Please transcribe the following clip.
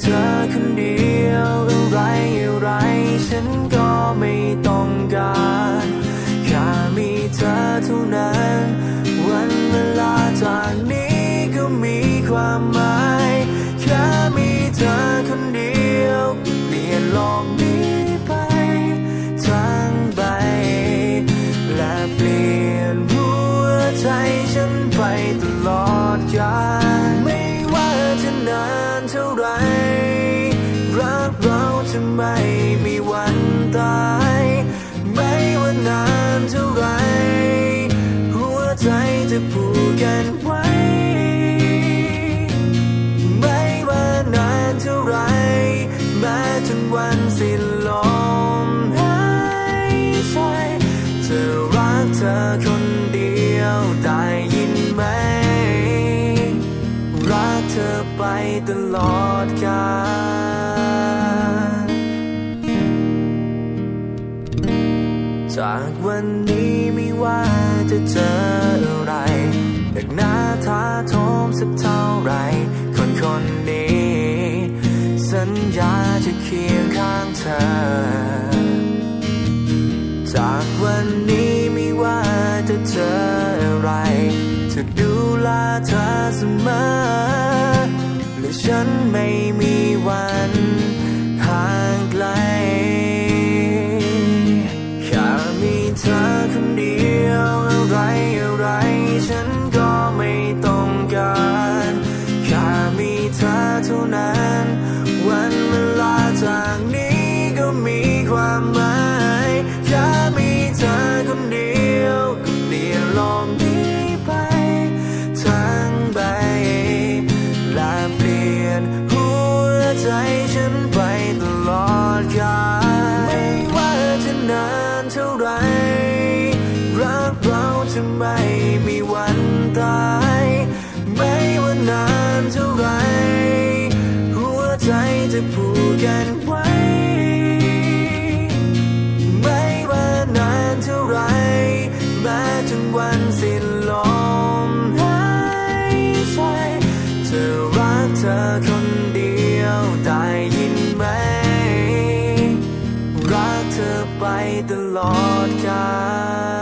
เธอคนเดียวอะไรอะไรฉันก็ไม่ต้องการแค่มีเธอเท่านั้น ม่มีวันตาย ไม่ว่านานเท่าไร หัวใจจะผูกกันไว้ ไม่ว่านานเท่าไรแม้จนวันสิ้นลมหายใจจะรักเธอคนเดียวได้ยินไหม รักเธอไปตลอดกาล จากวันนี้ไม่ว่าจะเจออะไรหนักหน้าท้าโทมสักเท่าไร คนคนนี้ สัญญาจะเคียงข้างเธอ จากวันนี้ไม่ว่าจะเจออะไร จะดูแลเธอเสมอและฉันไม่มี ม่มีวันตาย ไม่ว่านานเท่าไร หัวใจจะผูกกันไว้ ไม่ว่านานเท่าไรแม้จนวันสิ้นลมหายใจจะรักเธอคนเดียวได้ยินไหม รักเธอไปตลอดกาล